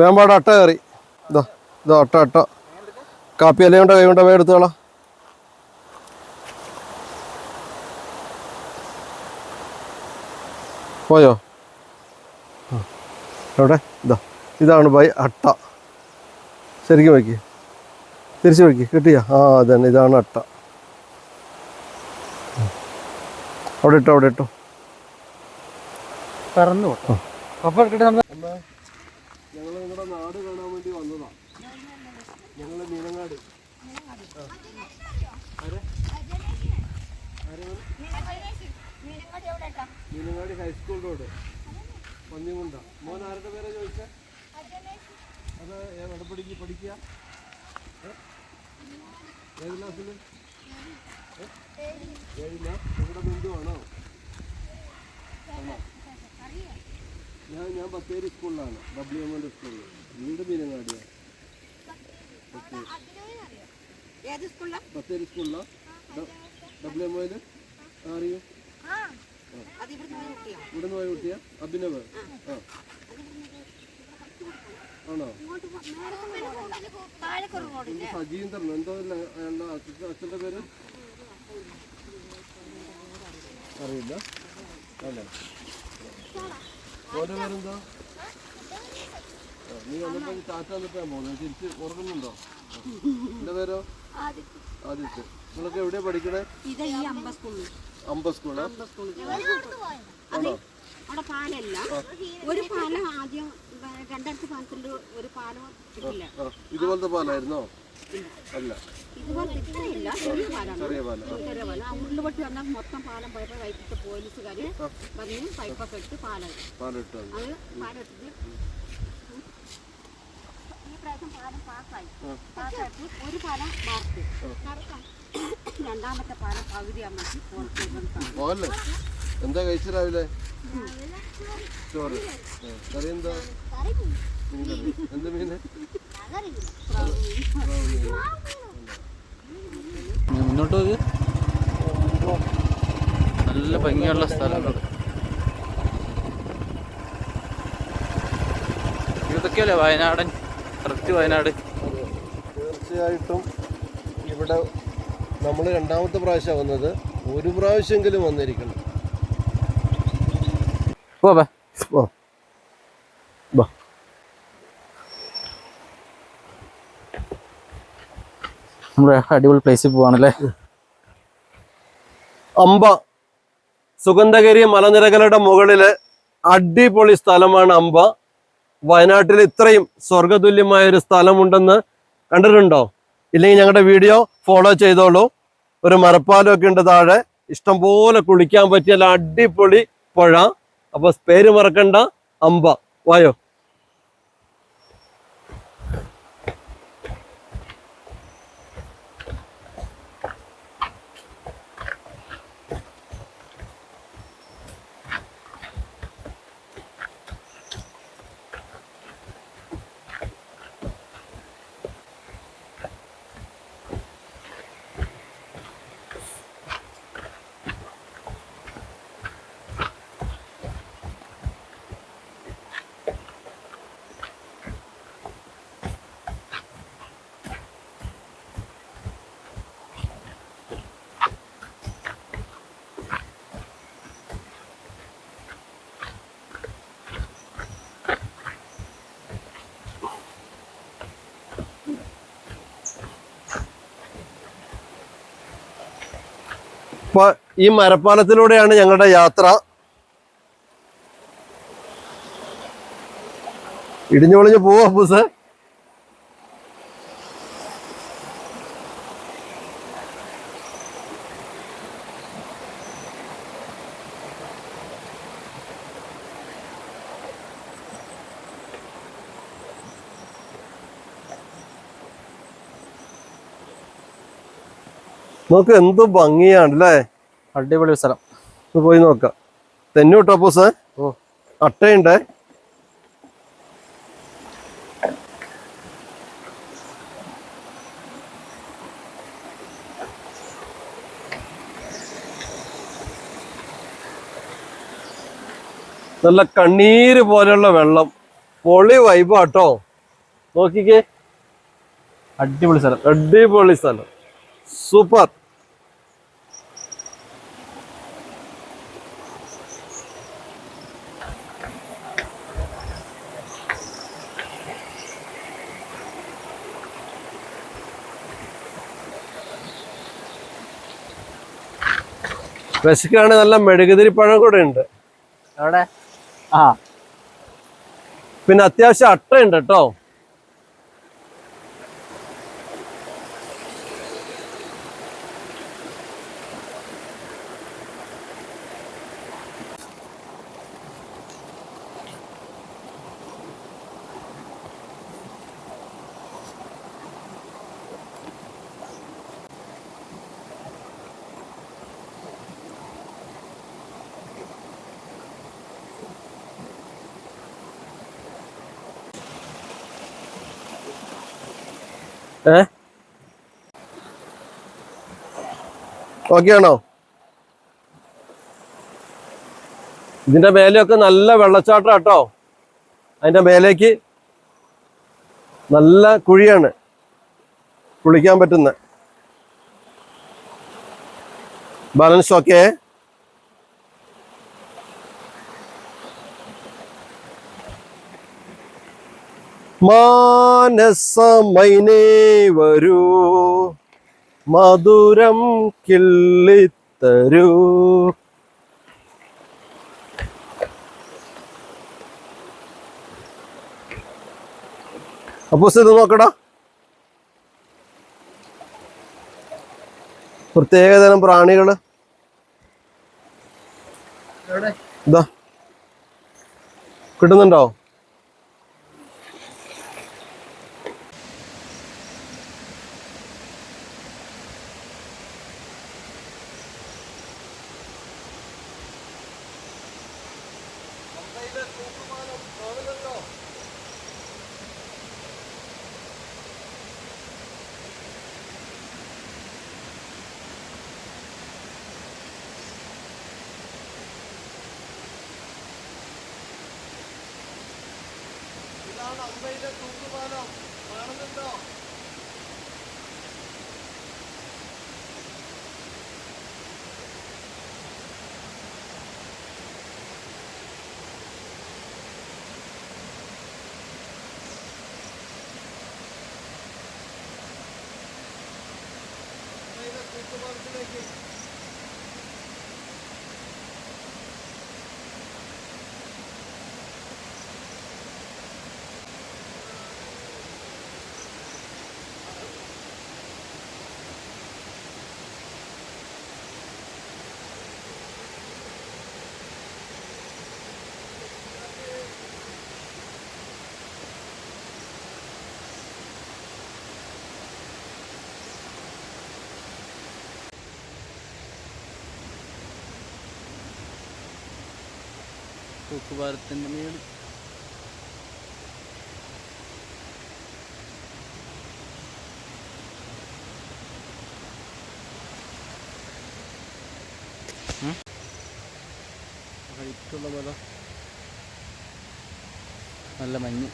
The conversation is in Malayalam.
വേമ്പാട് അട്ട കയറി. ഇതാ ഇതാ അട്ട അട്ട. കാപ്പി അല്ലേ ഉണ്ടോ? കൈ പോയി എടുത്തോളാം പോയോ. എവിടെ? ഇതാ ഇതാണ് ബൈ അട്ട. ശരിക്കും വയ്ക്ക്. തിരിച്ചു വയ്ക്ക് കിട്ടിയ? ആ അതന്നെ ഇതാണ് അട്ട. അവിടെ ഇട്ടോ അവിടെ ഇട്ടോ. പറന്നു നിങ്ങളുടെ നാട് കാണാൻ വേണ്ടി വന്നതാ. ഞങ്ങൾ Meenangad. Meenangadi high school road. Pannimunda. മോൻ ആരുടെ പേരെ ചോദിച്ചേ? അത് എവിടെ പഠിക്കുക പഠിക്കുക? ഏത് ക്ലാസ്സിൽ ഏഴില്ല ഇവിടെ ബിന്ദു ആണോ ആണോ? ഞാൻ ഞാൻ ബത്തേരി സ്കൂളിലാണ്. ഡബ്ല്യു എം എന്റെ സ്കൂളിൽ വീണ്ടും മീനങ്ങാടിയാണ് ബത്തേരി സ്കൂളിലാണ് ഡബ്ല്യു എം എൽ അറിയും. ഇവിടുന്ന് പോയി കുട്ടിയാ. ഇവിടെ നിന്ന് പോയ കുട്ടിയാ. അഭിനവ്. ആ. ആണോ? സജീന്ദ്രൻ എന്തോ അച്ഛന്റെ പേര്? അറിയില്ല. അല്ല? ഓന്റെ പേരെന്താ? നീ വന്നപ്പോ വന്നിട്ട് ഞാൻ പോകുന്നത് തിരിച്ച് ഉറങ്ങുന്നുണ്ടോ? എന്റെ പേരോ? ആദിത്യ. നിങ്ങളൊക്കെ എവിടെയാ പഠിക്കണേ? ഇത് ഈ അമ്പ സ്കൂളാ സ്കൂളിൽ അവിടെ പാലല്ല. ഒരു പാലം ആദ്യം രണ്ടടുത്ത് രണ്ടായിരത്തി ഒരു പാലം ഇതുപോലത്തെ പാലായിരുന്നോ? അല്ല ചെറിയ പാല. വന്നാൽ മൊത്തം പാലം പോയപ്പോൾ വൈകിട്ട് പോലീസുകാർ വന്ന് പൈപ്പൊക്കെ ഇട്ട് പാലം അത് അത് പാലം ഇട്ടിട്ട് ഈ പ്രാവശ്യം പാലം പാസ്സായി. പാസ്സായിട്ട് ഒരു പാലം മാർക്ക് രണ്ടാമത്തെ പാലം പകുതി അമ്മയ്ക്ക് പുറത്തേക്ക് പോകല്ലേ എന്താ കഴിച്ചു രാവിലെ? ചോറ്. കറി എന്താ? മീൻ. കറി. എന്ത് മീന് മുന്നോട്ട് പോയി നല്ല ഭംഗിയുള്ള സ്ഥലങ്ങൾ ഇതൊക്കെയല്ലേ വയനാടൻ? കറക്റ്റ് വയനാട്. തീർച്ചയായിട്ടും ഇവിടെ നമ്മൾ രണ്ടാമത്തെ പ്രാവശ്യം വന്നത്. ഒരു പ്രാവശ്യമെങ്കിലും വന്നിരിക്കണം. ഓ ബേ ഓ നമ്മുടെ അടിപൊളി പ്ലേസിൽ പോവാണല്ലേ? അമ്പ സുഗന്ധഗിരി മലനിരകളുടെ മുകളിൽ അടിപൊളി സ്ഥലമാണ് അമ്പ. വയനാട്ടിൽ ഇത്രയും സ്വർഗതുല്യമായ ഒരു സ്ഥലമുണ്ടെന്ന് കണ്ടിട്ടുണ്ടോ? ഇല്ലെങ്കിൽ ഞങ്ങളുടെ വീഡിയോ ഫോളോ ചെയ്തോളൂ. ഒരു മരപ്പാലം ഒക്കെ ഉണ്ട് താഴെ. ഇഷ്ടംപോലെ കുളിക്കാൻ പറ്റിയ അടിപൊളി പുഴ. അപ്പൊ പേര് മറക്കണ്ട അമ്പ. വായോ. അപ്പൊ ഈ മരപ്പാലത്തിലൂടെയാണ് ഞങ്ങളുടെ യാത്ര. ഇടിഞ്ഞൊളിഞ്ഞ് പോവാ അപ്പൂസ്? നോക്ക് എന്ത് ഭംഗിയാണ് അല്ലേ അടിപൊളി സ്ഥലം. ഒന്ന് പോയി നോക്കാം. തെന്നു കേട്ടോ അപ്പൂസ്? ഓ. അട്ടയുണ്ടേ? നല്ല കണ്ണീര് പോലെയുള്ള വെള്ളം. പൊളി വൈബാട്ടോ നോക്കിക്കേ. അടിപൊളി സ്ഥലം. അടിപൊളി സ്ഥലം. സൂപ്പർ. വിശക്കാണെങ്കിൽ നല്ല മെഴുകുതിരി പഴം കൂടെ ഉണ്ട്. എവിടെ ആ. പിന്നെ അത്യാവശ്യം അട്ടയുണ്ട് കേട്ടോ. ഓക്കെ ആണോ? ഇതിന്റെ മേലെയൊക്കെ നല്ല വെള്ളച്ചാട്ടം കേട്ടോ അതിന്റെ മേലേക്ക് നല്ല കുഴിയാണ് കുളിക്കാൻ പറ്റുന്ന. ബാലൻസ് ഓക്കെ മാനസമൈനേ വരൂ. മധുരം കിള്ളിത്തരൂ. അപ്പോസ് ഇത് നോക്കടാ. പ്രത്യേകതരം പ്രാണികൾ. ഇതാ. കിട്ടുന്നുണ്ടോ? പമ്പയിലെ തൂക്കുപാലം കാണുന്നുണ്ടോ തൂക്കുപാലത്തിന്റെ മേളിൽ ഹൈറ്റുള്ള പോലെ നല്ല മഞ്ഞ്.